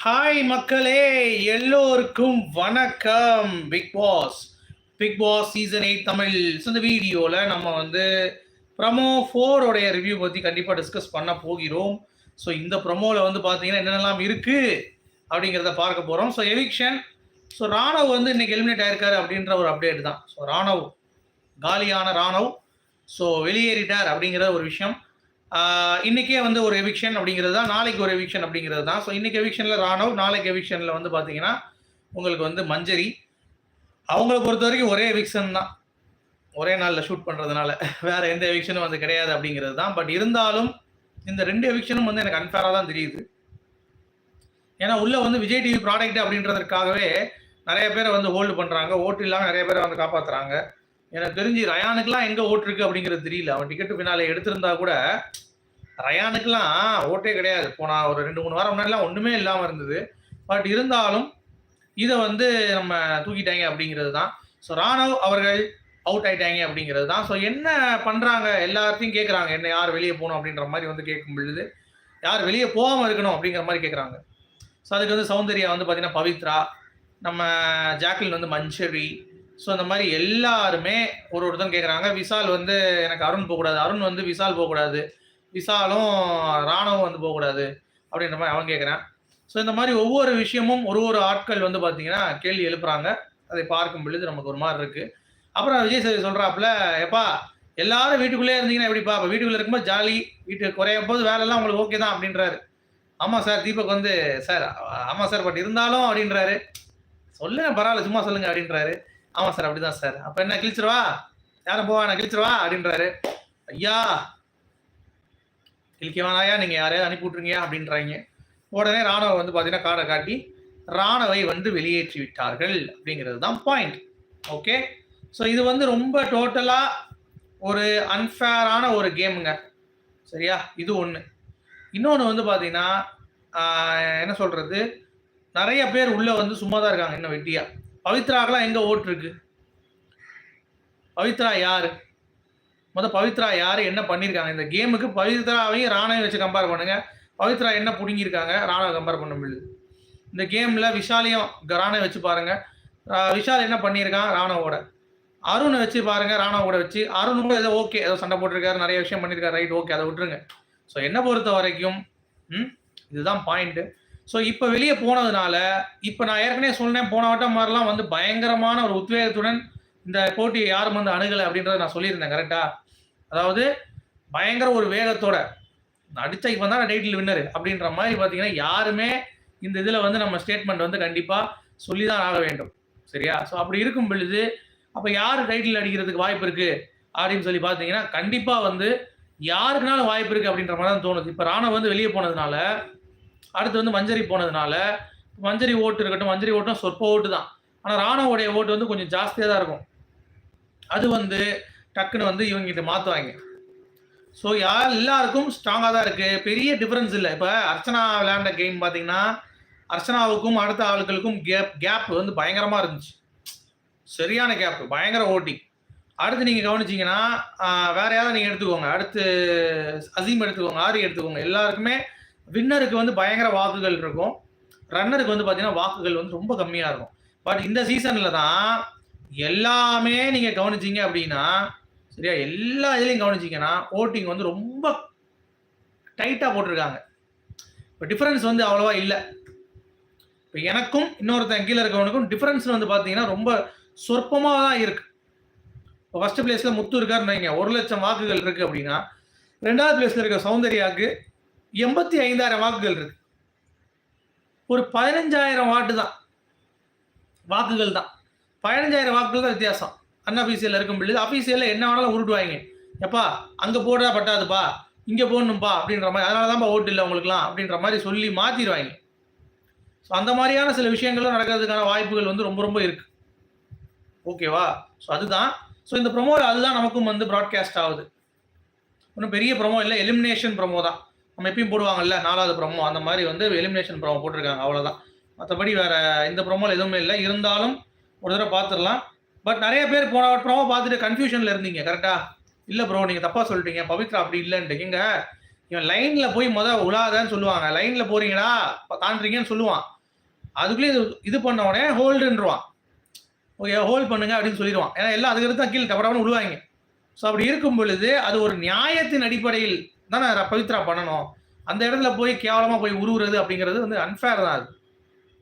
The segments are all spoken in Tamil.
ஹாய் மக்களே எல்லோருக்கும் வணக்கம். Bigg Boss Bigg Boss season eight Tamil. இந்த வீடியோவில் நம்ம வந்து ப்ரமோ ஃபோரோடைய ரிவ்யூ பற்றி கண்டிப்பாக டிஸ்கஸ் பண்ண போகிறோம். ஸோ இந்த ப்ரமோவில் வந்து பார்த்தீங்கன்னா என்னென்னலாம் இருக்குது அப்படிங்கிறத பார்க்க போகிறோம் ஸோ எவிக்ஷன் ஸோ ராணவ் வந்து இன்னைக்கு எலிமினேட் ஆயிருக்காரு அப்படின்ற ஒரு அப்டேட் தான். ஸோ ராணவ் காலியான ராணவ். ஸோ வெளியேறிட்டார் அப்படிங்கிற ஒரு விஷயம். இன்றைக்கே வந்து ஒரு எவிக்ஷன் அப்படிங்கிறது தான் நாளைக்கு ஒரு எவிக்ஷன் அப்படிங்கிறது தான். ஸோ இன்றைக்கி எவிக்ஷனில் ராணவ் நாளைக்கு எவிக்ஷனில் வந்து பார்த்தீங்கன்னா உங்களுக்கு வந்து மஞ்சரி. அவங்கள பொறுத்த வரைக்கும் ஒரே எவிக்ஷன் தான். ஒரே நாளில் ஷூட் பண்ணுறதுனால வேறு எந்த எவிக்ஷனும் வந்து கிடையாது அப்படிங்கிறது தான். பட் இருந்தாலும் இந்த ரெண்டு எவிக்ஷனும் வந்து எனக்கு அன்ஃபேராக தான் தெரியுது. ஏன்னா உள்ளே வந்து விஜய் டிவி ப்ராடக்ட் அப்படின்றதுக்காகவே நிறைய பேரை வந்து ஹோல்டு பண்ணுறாங்க ஓட்டு இல்லாமல் நிறைய பேரை வந்து காப்பாற்றுறாங்க எனக்கு தெரிஞ்சு ரயானுக்குலாம் எங்கே ஓட்டு இருக்கு அப்படிங்கிறது தெரியல. அவன் டிக்கெட்டு பின்னால எடுத்திருந்தா கூட ரயானுக்குலாம் ஓட்டே கிடையாது. போனா ஒரு ரெண்டு மூணு வாரம் முன்னாடிலாம் ஒன்றுமே இல்லாமல் இருந்தது. பட் இருந்தாலும் இதை வந்து நம்ம தூக்கிட்டாங்க அப்படிங்கிறது தான். ஸோ ராணவ் அவர்கள் அவுட் ஆயிட்டாங்க அப்படிங்கிறது தான். ஸோ என்ன பண்ணுறாங்க எல்லாத்தையும் கேட்குறாங்க என்ன யார் வெளியே போகணும் அப்படின்ற மாதிரி வந்து கேட்கும் பொழுது யார் வெளியே போகாமல் இருக்கணும் அப்படிங்கிற மாதிரி கேட்குறாங்க ஸோ அதுக்கு வந்து சௌந்தர்யா வந்து பார்த்தீங்கன்னா பவித்ரா நம்ம ஜாக்லின் வந்து மஞ்சரி ஸோ அந்த மாதிரி எல்லாருமே ஒரு ஒருத்தன் கேட்குறாங்க விசால் வந்து எனக்கு அருண் போகக்கூடாது அருண் வந்து விசால் போகக்கூடாது விசாலும் ராணுவம் வந்து போகக்கூடாது அப்படின்ற மாதிரி அவன் கேட்குறான் ஸோ இந்த மாதிரி ஒவ்வொரு விஷயமும் ஒரு ஒரு ஆட்கள் வந்து பார்த்தீங்கன்னா கேள்வி எழுப்புறாங்க. அதை பார்க்கும் பொழுது நமக்கு ஒரு மாதிரி இருக்கு. அப்புறம் விஜய் சேவை சொல்கிறாப்புல எப்பா எல்லாரும் வீட்டுக்குள்ளே இருந்தீங்கன்னா எப்படிப்பா? இப்போ வீட்டுக்குள்ளே இருக்கும்போது ஜாலி வீட்டுக்கு குறையும் போது வேலைலாம் உங்களுக்கு ஓகே தான் அப்படின்றாரு. ஆமாம் சார் தீபக் வந்து சார் ஆமாம் சார் பட் இருந்தாலும் அப்படின்றாரு. சொல்லுங்க பரவாயில்ல சும்மா சொல்லுங்க அப்படின்றாரு. ஆமாம் சார் அப்படிதான் சார். அப்போ என்ன கிழிச்சிருவா? யாரும் போவா நான் கிழிச்சிருவா? அப்படின்றாரு. ஐயா! கிழிக்கவானாயா நீங்கள் யாரையாவது அனுப்பி விட்ருங்க அப்படின்றாங்க. உடனே ராணுவ வந்து பார்த்தீங்கன்னா காடை காட்டி ராணுவை வந்து வெளியேற்றி விட்டார்கள் அப்படிங்கிறது தான் பாயிண்ட் ஓகே ஸோ இது வந்து ரொம்ப டோட்டலாக ஒரு அன்ஃபேரான ஒரு கேமுங்க சரியா? இது ஒன்று இன்னொன்று வந்து பார்த்தீங்கன்னா என்ன சொல்கிறது நிறைய பேர் உள்ளே வந்து சும்மா தான் இருக்காங்க இன்னும் வெட்டியா. பவித்ராக்கெல்லாம் எங்கே ஓட்டு இருக்கு? பவித்ரா யார்? மொதல் பவித்ரா யார்? என்ன பண்ணியிருக்காங்க இந்த கேமுக்கு பவித்ராவையும் ராணாவையும் வச்சு கம்பேர் பண்ணுங்கள் பவித்ரா என்ன பிடுங்கியிருக்காங்க? ராணாவை கம்பேர் பண்ண முடியுது. இந்த கேமில் விஷாலையும் ராணை வச்சு பாருங்கள் விஷால் என்ன பண்ணியிருக்கான்? ராணாவோட. அருணை வச்சு பாருங்கள் ராணாவோட வச்சு. அருண் கூட ஏதோ ஓகே ஏதோ சண்டை போட்டிருக்காரு நிறைய விஷயம் பண்ணியிருக்காரு ரைட் ஓகே அதை விட்டுருங்க. ஸோ என்னை பொறுத்த வரைக்கும் ம் இதுதான் பாயிண்ட்டு ஸோ இப்போ வெளியே போனதுனால இப்போ நான் ஏற்கனவே சொன்னேன் போன வட்டம் மாதிரிலாம் வந்து பயங்கரமான ஒரு உத்வேகத்துடன் இந்த போட்டியை யாரும் வந்து அணுகலை அப்படின்றத நான் சொல்லியிருந்தேன் கரெக்டா அதாவது பயங்கர ஒரு வேகத்தோட அடிச்சா இப்போ தான் டைட்டில் வின்னர் அப்படின்ற மாதிரி பார்த்தீங்கன்னா யாருமே இந்த இதில் வந்து நம்ம ஸ்டேட்மெண்ட் வந்து கண்டிப்பாக சொல்லி தான் ஆக வேண்டும் சரியா? ஸோ அப்படி இருக்கும் பொழுது அப்போ யார் டைட்டில் அடிக்கிறதுக்கு வாய்ப்பு இருக்குது அப்படின்னு சொல்லி பார்த்தீங்கன்னா கண்டிப்பாக வந்து யாருக்குனாலும் வாய்ப்பு இருக்குது அப்படின்ற மாதிரி தான் தோணுது. இப்போ ராணவ் வந்து வெளியே போனதுனால அடுத்து வந்து மஞ்சரி போனதுனால மஞ்சரி ஓட்டு இருக்கட்டும் மஞ்சரி ஓட்டும் சொற்ப ஓட்டு தான். ஆனால் ராணுவோடைய ஓட்டு வந்து கொஞ்சம் ஜாஸ்தியாக தான் இருக்கும். அது வந்து டக்குன்னு வந்து இவங்க இதை மாற்றுவாங்க ஸோ யார் எல்லாருக்கும் ஸ்ட்ராங்காக தான் இருக்குது பெரிய டிஃப்ரென்ஸ் இல்லை. இப்போ அர்ச்சனா விளையாண்ட கேம் பார்த்தீங்கன்னா அர்ச்சனாவுக்கும் அடுத்த ஆளுகளுக்கும் கேப் கேப் வந்து பயங்கரமாக இருந்துச்சு. சரியான கேப் பயங்கர ஓட்டி அடுத்து நீங்கள் கவனிச்சிங்கன்னா வேற யாராவது நீங்கள் எடுத்துக்கோங்க. அடுத்து அசீம் எடுத்துக்கோங்க ஆரி எடுத்துக்கோங்க. எல்லாருக்குமே வின்னருக்கு வந்து பயங்கர வாக்குகள் இருக்கும். ரன்னருக்கு வந்து பார்த்தீங்கன்னா வாக்குகள் வந்து ரொம்ப கம்மியாக இருக்கும். பட் இந்த சீசனில் தான் எல்லாமே நீங்கள் கவனிச்சீங்க அப்படின்னா சரியா? எல்லா இதுலையும் கவனிச்சிங்கன்னா ஓட்டிங் வந்து ரொம்ப டைட்டாக போட்டிருக்காங்க. இப்போ டிஃப்ரென்ஸ் வந்து அவ்வளோவா இல்லை. இப்போ எனக்கும் இன்னொருத்தன் கீழே இருக்கவனுக்கும் டிஃப்ரென்ஸ் வந்து பார்த்தீங்கன்னா ரொம்ப சொற்பமாக தான் இருக்குது இப்போ ஃபஸ்ட்டு பிளேஸில் முத்து இருக்காருன்னு வைங்க. ஒரு லட்சம் வாக்குகள் இருக்குது அப்படின்னா ரெண்டாவது பிளேஸில் இருக்க சௌந்தர்யாவுக்கு எண்பத்தி ஐந்தாயிரம் வாக்குகள் இருக்கு. ஒரு பதினஞ்சாயிரம் வாட்டு தான் வாக்குகள் தான் பதினஞ்சாயிரம் வாக்குகள் தான் வித்தியாசம் அன்அஃபீஷியலில் இருக்கும் பிள்ளை அஃபீஷியலில் என்ன வேணாலும் உருட்டுவாங்க. எப்பா அங்கே போடுறா பட்டாதுப்பா இங்கே போடணும்ப்பா அப்படின்ற மாதிரி. அதனால தான்ப்பா ஓட்டு இல்லை உங்களுக்குலாம் அப்படின்ற மாதிரி சொல்லி மாற்றிடுவாங்க ஸோ அந்த மாதிரியான சில விஷயங்களும் நடக்கிறதுக்கான வாய்ப்புகள் வந்து ரொம்ப ரொம்ப இருக்கு. ஓகேவா ஸோ அதுதான். ஸோ இந்த ப்ரொமோ அதுதான் நமக்கும் வந்து ப்ராட்காஸ்ட் ஆகுது. ஒன்றும் பெரிய ப்ரொமோ இல்லை. எலிமினேஷன் ப்ரொமோ தான். நம்ம எப்பயும் போடுவாங்கல்ல நாலாவது ப்ரொமோ அந்த மாதிரி வந்து எலிமினேஷன் ப்ரோமோ போட்டிருக்காங்க அவ்வளோதான் மற்றபடி வேற இந்த ப்ரோமோவில் எதுவுமே இல்லை. இருந்தாலும் ஒரு தடவை பார்த்துடலாம். பட் நிறைய பேர் போன ப்ரோமோ பார்த்துட்டு கன்ஃபியூஷனில் இருந்தீங்க கரெக்டாக இல்லை ப்ரோ நீங்கள் தப்பாக சொல்லிட்டீங்க பவித்ரா அப்படி இல்லைன்ட்டு. இவன் லைனில் போய் மொதல் உலாதன்னு சொல்லுவாங்க. லைனில் போறீங்களா? ப- தாண்டுறீங்கன்னு சொல்லுவான். அதுக்குள்ளேயே இது இது பண்ண உடனே ஹோல்டுன்றான் ஓகே ஹோல்ட் பண்ணுங்க அப்படின்னு சொல்லிடுவான். ஏன்னா எல்லாம் அதுக்கு தான் கீழே டபடபன்னு விழுவாங்க ஸோ அப்படி இருக்கும் பொழுது அது ஒரு நியாயத்தின் அடிப்படையில் தானே பவித்ரா பண்ணணும்? அந்த இடத்துல போய் கேவலமாக போய் உருவுறது அப்படிங்கிறது வந்து அன்ஃபேர் தான் அது.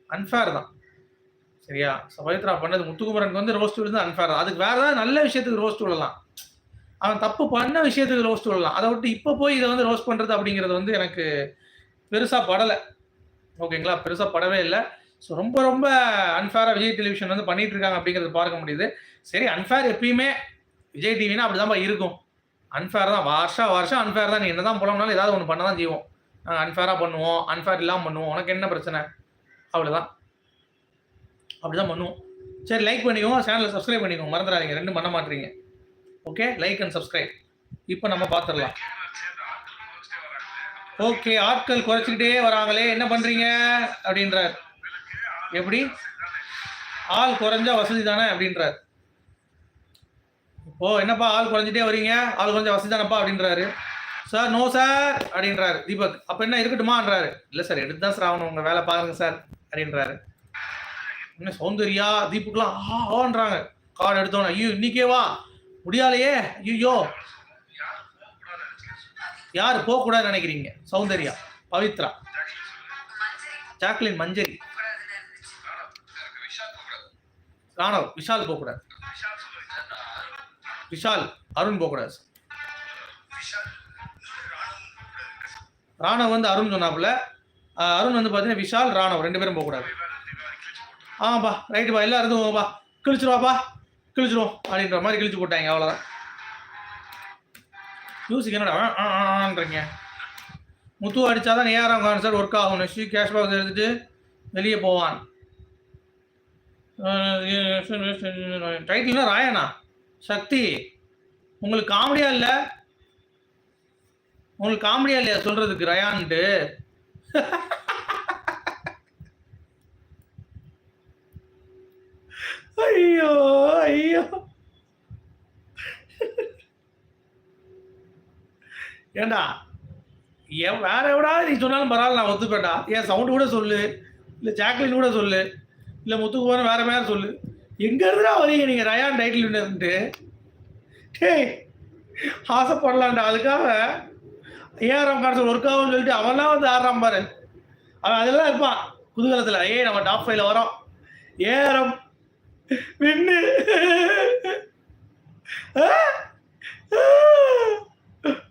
அன்ஃபேர் தான். சரியா? பவித்ரா பண்ணது முத்துக்குமரனுக்கு வந்து ரோஸ்ட் விழுந்து அன்ஃபேர் தான். அதுக்கு வேற ஏதாவது நல்ல விஷயத்துக்கு ரோஸ்ட் விழலாம் அவன் தப்பு பண்ண விஷயத்துக்கு ரோஸ்ட் விழலாம் அதை விட்டு இப்போ போய் இதை வந்து ரோஸ்ட் பண்ணுறது அப்படிங்கிறது வந்து எனக்கு பெருசாக படலை. ஓகேங்களா பெருசாக படவே இல்லை. ஸோ ரொம்ப ரொம்ப அன்ஃபேராக விஜய் டெலிவிஷன் வந்து பண்ணிட்டு இருக்காங்க அப்படிங்கிறது பார்க்க முடியுது. சரி அன்ஃபேர் எப்பயுமே விஜய் டிவினா அப்படிதான் இருக்கும். அன்ஃபேர் தான். வருஷம் வருஷம் அன்ஃபேர் தான். நீ என்ன தான் போனோம்னாலும் ஏதாவது ஒன்று பண்ண தான் செய்வோம் நாங்கள் அன்ஃபேராக பண்ணுவோம். அன்ஃபேர் இல்லாமல் பண்ணுவோம். உனக்கு என்ன பிரச்சனை? அவ்வளோதான் அப்படி தான் பண்ணுவோம். சரி லைக் பண்ணிக்கோங்க. சேனலை சப்ஸ்கிரைப் பண்ணிக்கோங்க. மறந்துடாதீங்க. ரெண்டும் பண்ண மாட்டீங்க. ஓகே லைக் அண்ட் சப்ஸ்கிரைப் இப்போ நம்ம பார்த்துடலாம் ஓகே ஆட்கள் குறைச்சிக்கிட்டே வராங்களே. என்ன பண்ணுறீங்க அப்படின்றார். எப்படி? ஆள் குறைஞ்சா வசதி தானே? அப்படின்றார். ஓ என்னப்பா ஆள் குறைஞ்சிட்டே வரீங்க? ஆள் கொஞ்சம் வசதி தானப்பா? அப்படின்றாரு. சார் நோ சார் அப்படின்றாரு. தீபக் அப்ப என்ன இருக்கட்டுமான்றாரு. இல்ல சார் எடுத்து தான் சார் ஆகணும். உங்க வேலை பாருங்க சார் அப்படின்றாரு. என்ன சௌந்தர்யா தீபக்லாம் ஆன்றாங்க. கார்டு எடுத்தோன்னே ஐயோ இன்னைக்கே வா. முடியாலையே. ஐயோ யார் போகக்கூடாதுன்னு நினைக்கிறீங்க? சௌந்தர்யா. பவித்ரா. ஜாக்லின் மஞ்சரி. ராணவ் விஷால் போகக்கூடாது. விஷால் அருண் போகக்கூடாது ராணவ் வந்து அருண் சொன்னாப்புல அருண் வந்து பார்த்தீங்கன்னா விஷால் ராணவ் ரெண்டு பேரும் போகக்கூடாது ஆமாப்பா ரைட்டுப்பா எல்லாரும் வாப்பா கிழிச்சிருவாப்பா கிழிச்சிருவோம் அப்படின்ற மாதிரி கிழிச்சு போட்டாங்க அவ்வளோதான் மியூசிக் என்னடா ஆ, ஆ, ஆன்றீங்க முத்து அடிச்சாதான் ஏஆர்எம் கான்சர்ட் ஒர்க் ஆகும் நெக்ஸ்ட் கேஷ் பாக்ஸ் எடுத்துட்டு வெளியே போவான் டைட்டில்னா ராயனா சக்தி உங்களுக்கு காமெடியா இல்ல? உங்களுக்கு காமெடியா இல்லையா சொல்றதுக்கு ரயான்ட்டு? ஐயோ ஐயோ. ஏண்டா என் வேற எவடா நீ சொன்னாலும் பரவாயில்ல நான் ஒத்துப்பேன்டா. என் சவுண்டு கூட சொல்லு இல்லை ஜாக்லின் கூட சொல்லு இல்லை முத்துக்குமாரன் வேற வேற சொல்லு. எங்க இருந்துடா வரீங்க நீங்க? ரயான் டைட்டில் வின்னர்ன்ட்டு டேய் ஆசைப்படலாம்டா அதுக்காக ஏஆர்எம் கான்சல் ஒர்க் ஆகும்னு சொல்லிட்டு அவன்லாம் வந்து ஆடுறான் பாரு. அவன் அதெல்லாம் இருப்பான் குதூகலத்தில். ஏய் நம்ம டாப் ஃபைவ்ல வரோம் ஏஆர்எம் வின்னு.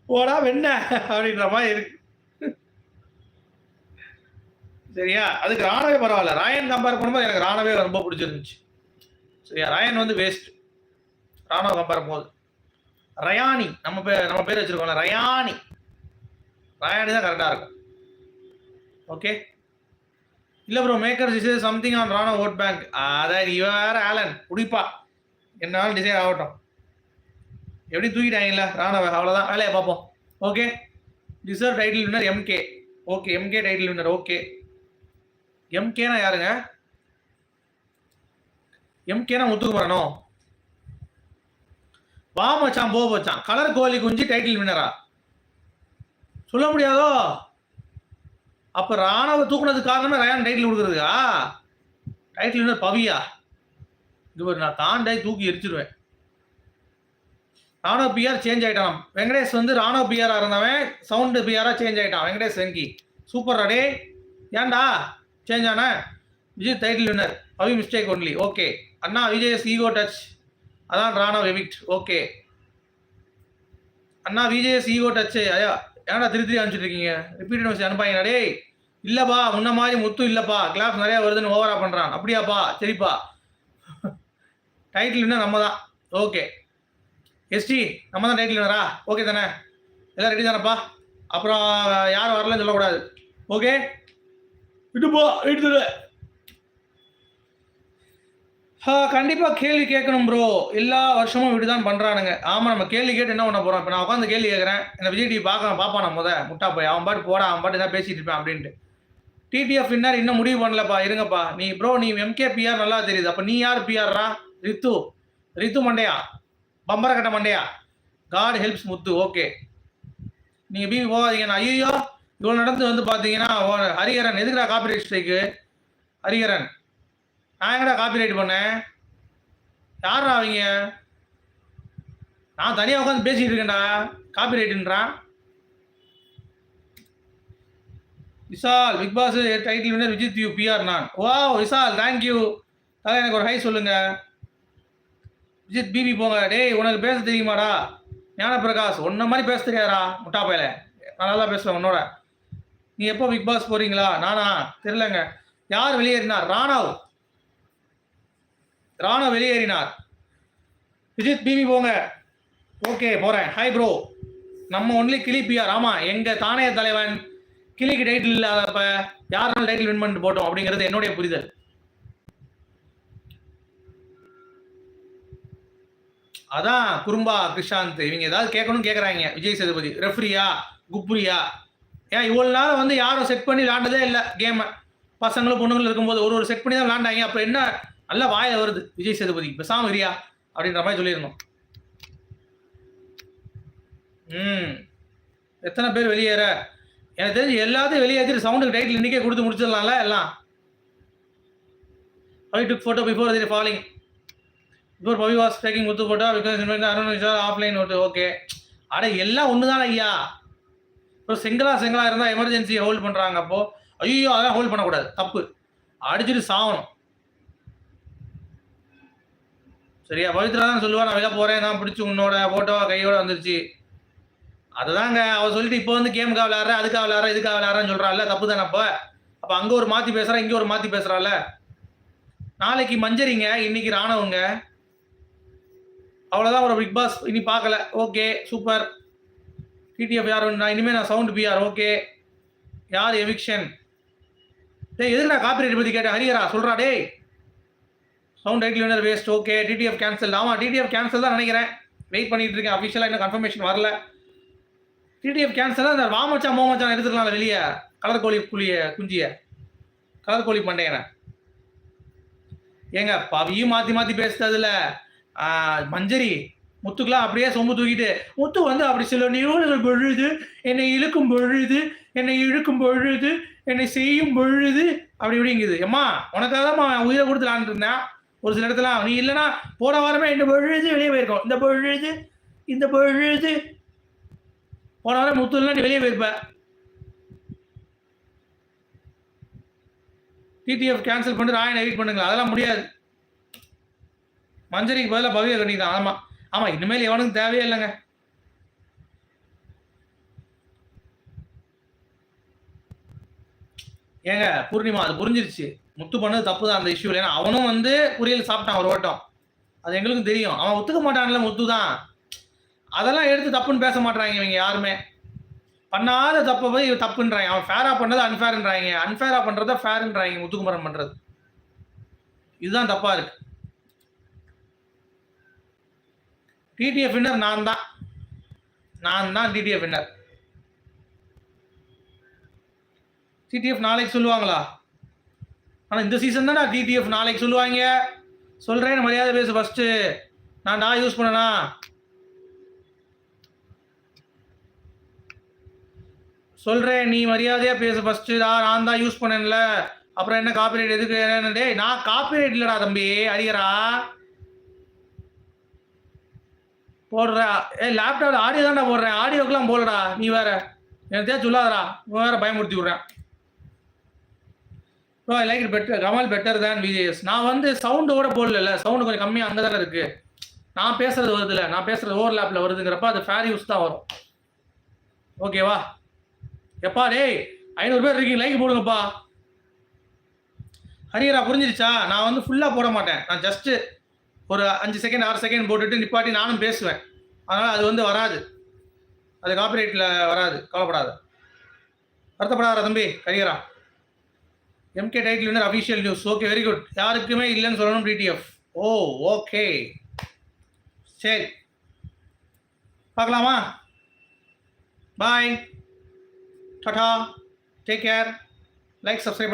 போடா வெண்ண அப்படின்ற மாதிரி இருக்கு. சரியா? அதுக்கு ராணவே பரவாயில்ல. ராயன் கம்பேர் பண்ணும்போது எனக்கு ராணவே ரொம்ப பிடிச்சிருந்துச்சு. சரியா ராயன் வந்து வேஸ்ட் ராணுவ கம்பேர் பண்ணும்போது ரயானி நம்ம பேர் நம்ம பேர் வச்சிருக்கோம்ல ரயானி ரயானி தான் கரெக்டாக இருக்கும். ஓகே இல்லை bro maker is something on Rana vote bank அதான் நீ வேற ஆலன் குடிப்பா. என்னாலும் டிசைன் ஆகட்டும். எப்படி தூக்கிட்டாங்கல்ல ராணவ? அவ்வளோதான் வேலையை பார்ப்போம். Okay deserve title winner MK okay MK title winner okay எம்கேனா யாருங்க? எம்கே நான் முத்துக்குமரனோ வா மச்சான் போ மச்சான். கலர் கோழி குஞ்சு டைட்டில் வின்னரா சொல்ல முடியாதோ? அப்ப ராணவ தூக்குனதுக்கு காரணமே ரயான் டைட்டில் கொடுக்குறதுக்கா? டைட்டில் வின்னர் பவியா? இது நான் தாண்டாய் தூக்கி எரிச்சிருவேன். ராணவ பிஆர் சேஞ்ச் ஆகிட்டான் வெங்கடேஷ் வந்து ராணவ பிஆராக இருந்தவன் சவுண்டு பிஆராக சேஞ்ச் ஆகிட்டான் வெங்கடேஷ் வெங்கி சூப்பர் அடே ஏன்டா? சேஞ்ச் ஆன? Vijay title winner Pavi mistake only okay அண்ணா விஜயஸ் ஈகோ டச் அதான் ராணா எவிக்ட் ஓகே அண்ணா விஜயஸ் ஈகோ டச்சு ஐயா ஏன்னா திரு திரு அனுப்பிச்சிட்டு இருக்கீங்க? ரிப்பீட் மெசேஜ் அனுப்பாங்க டேய். இல்லப்பா முன்ன மாதிரி முத்து இல்லப்பா. கிளாஸ் நிறைய வருதுன்னு ஓவரா பண்றான். அப்படியாப்பா சரிப்பா. டைட்டில் என்ன நம்ம தான் ஓகே எஸ்டி நம்ம தான் டைட்டில் வினரா ஓகே தானே? எல்லாம் ரெடி தானேப்பா? அப்புறம் யாரும் வரலன்னு சொல்லக்கூடாது. ஓகே விட்டுப்போ எடுத்துடு. கண்டிப்பா கேள்வி கேட்கணும் ப்ரோ எல்லா வருஷமும் இப்படி தான் பண்றானுங்க. ஆமா நம்ம கேள்வி கேட்டு என்ன பண்ண போறோம்? இப்போ நான் உட்காந்து கேள்வி கேட்கறேன். என்ன விஜய் டிவி பார்க்கலாம் பார்ப்பான் நான் முத முட்டா போய் அவன் பாட்டு போடா அவன் பாட்டு தான் பேசிட்டு இருப்பேன் அப்படின்ட்டு. டிடிஎஃப் இன்னும் இன்னும் முடிவு பண்ணலப்பா இருங்கப்பா. நீ ப்ரோ நீ எம்கே பிஆர் நல்லா தெரியுது. அப்ப நீ யார் பிஆர்ரா ரித்து. ரித்து மண்டையா? பம்பரக்கட்ட மண்டையா? God helps Muthu. ஓகே நீங்கள் பிபி போகாதீங்க. நான் ஐயோ இவ்வளோ நடந்து வந்து பார்த்தீங்கன்னா ஓ- ஹரிஹரன் எதுக்குடா காப்பிரைட் ஸ்ட்ரைக்கு ஹரிஹரன். நான் எங்கடா காப்பிரைட் பண்ணேன் யாரா அவங்க? நான் தனியாக உட்காந்து பேசிகிட்டு இருக்கேன்டா. காப்பிரைட்டுன்றான் Vishal Bigg Boss title winner Vijith you PR நான். வா விசால் தேங்க்யூ அதான் எனக்கு ஒரு ஹை சொல்லுங்க. விஜித் பிபி போங்க. டேய் உனக்கு பேச தெரியுமாடா? ஞானப்பிரகாஷ் ஒன்றை மாதிரி பேச தெரியாதா முட்டா பயல. நான் நல்லா பேசுவேன் உன்னோட. நீ எப்போ பிக் பாஸ் போறீங்களா? நானா? தெரியலங்க. யார் வெளியேறினார்? ராணவ். ராணா வெளியேறினார். விஜித் பிபி போங்க. ஓகே போறேன். ஹாய் ப்ரோ நம்ம ஒன்லி கிளி பிஆர் ஆமா எங்க தானே தலைவன் கிளிக்கு டைட்டில் இல்லாதப்ப யாராலும் டைட்டில் வின் பண்ணிட்டு போட்டோம் அப்படிங்கிறது என்னுடைய புரிதல். அதான் குறும்பா கிருஷாந்த் இவங்க ஏதாவது கேட்கணும்னு கேட்குறாங்க விஜய் சேதுபதி ரெஃப்ரியா குப்ரியா ஏன் இவ்வளோ நாள் வந்து யாரும் செட் பண்ணி விளாண்டதே இல்லை கேமை பசங்களும் பொண்ணுங்களும் இருக்கும்போது ஒரு ஒரு செட் பண்ணி தான் விளாண்டாங்க அப்புறம் என்ன நல்ல வாயில வருது. விஜய் சேதுபதி பெசாம இரியா அப்படின்ற மாதிரி சொல்லியிருந்தோம். ம். எத்தனை பேர் வெளியேற? எனக்கு தெரிஞ்சு எல்லாத்தையும் வெளியேற்றிட்டு சவுண்டுக்கு டைட்டில் இன்னைக்கே கொடுத்து முடிச்சிடலாம்ல எல்லாம். I took photo before the falling before Pavi was taking Muthu photo because Arun offline vote okay அட எல்லாம் ஒன்று தானே ஐயா? இப்போ சிங்கிளாக சிங்கிளாக இருந்தால் எமர்ஜென்சி ஹோல்ட் பண்ணுறாங்க அப்போது ஐயோ அதெல்லாம் ஹோல்ட் பண்ணக்கூடாது. தப்பு. அடிச்சுட்டு சாவணும் சரியா? பவித்ரா தான் சொல்லுவா நான் வெளில போகிறேன் நான் பிடிச்சி உன்னோட ஃபோட்டோ கையோட வந்துருச்சு. அதுதாங்க அவள் சொல்லிட்டு இப்போ வந்து கேமுக்கா விளையாடுற அதுக்காக விளையாடுற இதுக்காக விளையாடுறேன்னு சொல்றாள் தப்பு தானே அப்போ? அப்போ அங்கே ஒரு மாற்றி பேசுகிறா இங்கே ஒரு மாற்றி பேசுகிறாள் நாளைக்கு மஞ்சரிங்க இன்னைக்கு ராணவங்க. அவ்வளோதான் ஒரு பிக் பாஸ் இனி பார்க்கல. ஓகே சூப்பர் டிடிஎஃப் யார் நான் இனிமேல் நான் சவுண்ட் பிஆர் ஓகே. யார் எவிக்ஷன்? டேய் எதுக்கு நான் காப்பிரைட் பற்றி கேட்டேன் ஹரியரா சொல்கிறா டேய். Sound title winner waste okay TTF cancel ஆமாம் டிடிஎஃப் கேன்சல் தான் நினைக்கிறேன். வெயிட் பண்ணிட்டு இருக்கேன். அஃபிஷியலாக இன்னும் கன்ஃபர்மேஷன் வரல. டிடிஎஃப் கேன்சல் அந்த வாமச்சா மோமச்சான் எடுத்துக்கலாம் வெளியே. கலர் கோழி புளிய குஞ்சிய. கலர் கோழி பண்டையனை ஏங்க பவியும் மாற்றி மாற்றி பேசுறதுல மஞ்சரி முத்துக்கெல்லாம் அப்படியே சொம்பு தூக்கிட்டு முத்து வந்து அப்படி சில நிறுவனங்கள் பொழுது என்னை இழுக்கும் பொழுது என்னை இழுக்கும் பொழுது என்னை செய்யும் பொழுது அப்படி இப்படிங்குது. ஏம்மா உனக்காக தான் உயிரை கொடுத்து இருந்தேன். ஒரு சில இடத்துல நீ இல்லைன்னா போன வாரமே இந்த பொழுது வெளியே போயிருக்கோம். இந்த பொழுது இந்த பொழுது. போன வாரம் முத்து நீ வெளியே போயிருப்ப. டிடிஎஃப் கேன்சல் பண்ணிட்டு ராயன் எடிட் பண்ணுங்க அதெல்லாம் முடியாது. மஞ்சரிக்கு பதிலாக பவிய கண்ணி தான் ஆமாம் ஆமாம் இனிமேல் எவனுக்கும் தேவையே இல்லைங்க. ஏங்க பூர்ணிமா அது புரிஞ்சிருச்சு. முத்து பண்ணது தப்பு தான் அந்த இஷ்யூல ஏன்னா அவனும் வந்து புரியல் சாப்பிட்டான் ஒரு ஓட்டம். அது எங்களுக்கும் தெரியும். அவன் ஒத்துக்க மாட்டான்ல முத்து தான். அதெல்லாம் எடுத்து தப்புன்னு பேச மாட்டாங்க இவங்க யாருமே. பண்ணாத தப்பை போய் இவன் தப்புன்றாங்க. அவன் ஃபேரா பண்ணது அன்ஃபேர்ன்றாங்க அன்ஃபேரா பண்றத ஃபேர்ன்றாங்க முத்துக்குமரன் பண்றது. இதுதான் தப்பா இருக்கு. டிடிஎஃப் வின்னர் நான் தான். நான் தான் டிடிஎஃப் வின்னர் டிடிஎஃப் நாளைக்கு சொல்லுவாங்களா? ஆனால் இந்த சீசன் தானே டிடிஎஃப் நாளைக்கு சொல்லுவாங்க. சொல்கிறேன் மரியாதை பேசு ஃபஸ்ட்டு நான் நான் யூஸ் பண்ணனா? சொல்கிறேன் நீ மரியாதையாக பேசு ஃபஸ்ட்டு நான் நான் தான் யூஸ் பண்ணேன்ல. அப்புறம் என்ன காப்பிரைட் எதுக்கு? என்னன்னு டே நான் காப்பிரைட் இல்லைடா தம்பி அடிக்கிறா போடுற ஏ லேப்டாப்பில் ஆடியோ தான்டா போடுறேன். ஆடியோக்கெலாம் போடுறடா நீ வேற. எனக்கு சொல்லாதடா. வேற பயமுறுத்தி விட்றேன். Bro I like it better Kamal better than VJS நான் வந்து சவுண்டோட போடல சவுண்டு கொஞ்சம் கம்மியாக அங்கே தானே இருக்கு. நான் பேசுறது வருதுல்ல. நான் பேசுறது ஓவர் லேப்பில் வருதுங்கிறப்ப அது ஃபேர் யூஸ் தான் வரும். ஓகேவா எப்பா டேய் ஐநூறு பேர் இருக்கீங்க. லைக் போடுங்கப்பா. ஹரியரா புரிஞ்சிருச்சா? நான் வந்து ஃபுல்லாக போட மாட்டேன். நான் ஜஸ்ட்டு ஒரு அஞ்சு செகண்ட் ஆறு செகண்ட் போட்டுட்டு நிப்பாட்டி நானும் பேசுவேன். அதனால் அது வந்து வராது. அது காப்பிரைட்டில் வராது. கவலைப்படாது. வருத்தப்படாத தம்பி. ஹரியரா. MK title winner official news okay very good யாருக்குமே இல்லைன்னு சொல்லணும் டிடிஎஃப் ஓ ஓகே சரி. பார்க்கலாமா? Bye tata take care like subscribe பண்ணி